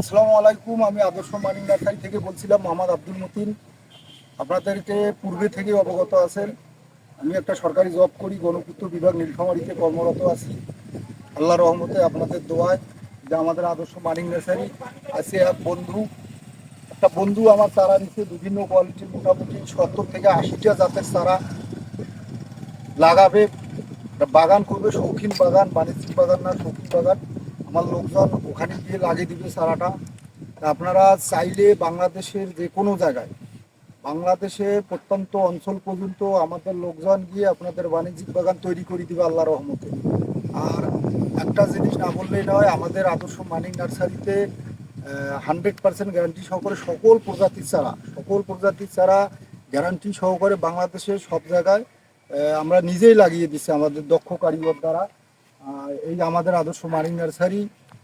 আসসালামু আলাইকুম, আমি আদর্শ মানিক নার্সারি থেকে বলছিলাম মোহাম্মদ আব্দুল মতিন। আপনাদেরকে পূর্বে থেকে অবগত আছেন, আমি একটা সরকারি জব করি, গণপূর্ত বিভাগ নীলফামারীতে কর্মরত আছি। আল্লাহ রহমতে আপনাদের দোয়ায় যে আমাদের আদর্শ মানিক নার্সারি আছে এক বন্ধু। একটা বন্ধু আমার চারা নিচ্ছে বিভিন্ন কোয়ালিটির মোটামুটি সত্তর থেকে আশিটা জাতের চারা লাগাবে। বাগান করবে, শৌখিন বাগান, বাণিজ্যিক বাগান না, শৌখিন বাগান। আমার লোকজন ওখানে গিয়ে লাগিয়ে দিবে চারাটা তা আপনারা চাইলে বাংলাদেশের যে কোনো জায়গায় বাংলাদেশের প্রত্যন্ত অঞ্চল পর্যন্ত আমাদের লোকজন গিয়ে আপনাদের বাণিজ্যিক বাগান তৈরি করে দিবে আল্লাহ রহমতে। আর একটা জিনিস না বললেই নয়, আমাদের আদর্শ মানিক নার্সারিতে হান্ড্রেড পার্সেন্ট গ্যারান্টি সহকারে সকল প্রজাতির চারা, সকল প্রজাতির চারা গ্যারান্টি সহকারে বাংলাদেশের সব জায়গায় আমরা নিজেই লাগিয়ে দিচ্ছি আমাদের দক্ষ কারিগর দ্বারা। এই আমাদের আদর্শ মানিক নার্সারি,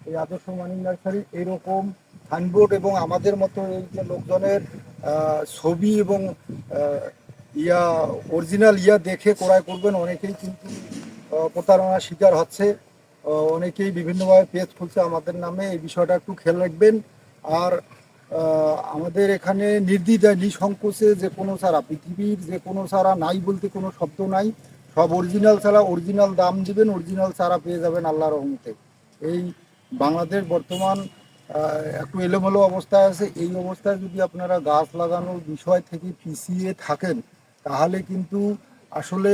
এই আদর্শ মানিক নার্সারি এরকম সাইনবোর্ড এবং আমাদের মতো এই যে লোকজনের ছবি এবং ইয়া, অরিজিনাল ইয়া দেখে ক্রয় করবেন, অনেকেই কিন্তু প্রতারণার শিকার হচ্ছে। অনেকেই বিভিন্নভাবে পেজ খুলছে আমাদের নামে, এই বিষয়টা একটু খেয়াল রাখবেন। আর আমাদের এখানে নির্দ্বিধায় নিঃসংকোচে যে কোনো চারা পৃথিবীর যে কোনো চারা নাই বলতে কোনো শব্দ নাই। সব অরিজিনাল ছাড়া অরিজিনাল দাম দিবেন অরিজিনাল ছাড়া পেয়ে যাবেন আল্লাহ রহমতে। এই বাংলাদেশ বর্তমান একটু এলোমেলো অবস্থায় আছে। এই অবস্থায় যদি আপনারা গাছ লাগানোর বিষয় থেকে পিছিয়ে থাকেন, তাহলে কিন্তু আসলে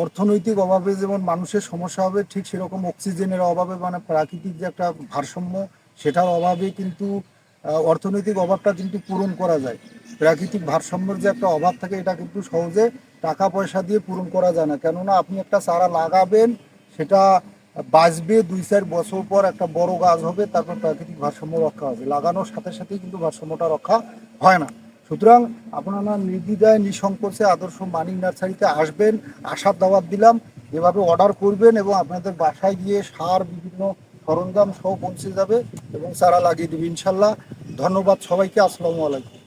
অর্থনৈতিক অভাবে যেমন মানুষের সমস্যা হবে, ঠিক সেরকম অক্সিজেনের অভাবে মানে প্রাকৃতিক যে একটা ভারসাম্য, সেটার অভাবে কিন্তু অর্থনৈতিক অভাবটা কিন্তু পূরণ করা যায়। প্রাকৃতিক ভারসাম্যের যে একটা অভাব থাকে, এটা কিন্তু সহজে টাকা পয়সা দিয়ে পূরণ করা যায় না। কেননা আপনি একটা চারা লাগাবেন, সেটা বাঁচবে দুই চার বছর পর একটা বড় গাছ হবে, তারপর প্রাকৃতিক ভারসাম্য রক্ষা হবে। লাগানোর সাথে সাথেই কিন্তু ভারসাম্যটা রক্ষা হয় না। সুতরাং আপনারা নির্দ্বিধায়, নিঃসংকোচে আদর্শ মানিক নার্সারিতে আসবেন আসার দাওয়াত দিলাম এভাবে অর্ডার করবেন এবং আপনাদের বাসায় গিয়ে সার, বিভিন্ন সরঞ্জাম সহ পৌঁছে যাবে এবং চারা লাগিয়ে দেবে। ইনশাল্লাহ ধন্যবাদ সবাইকে। আসসালামু আলাইকুম।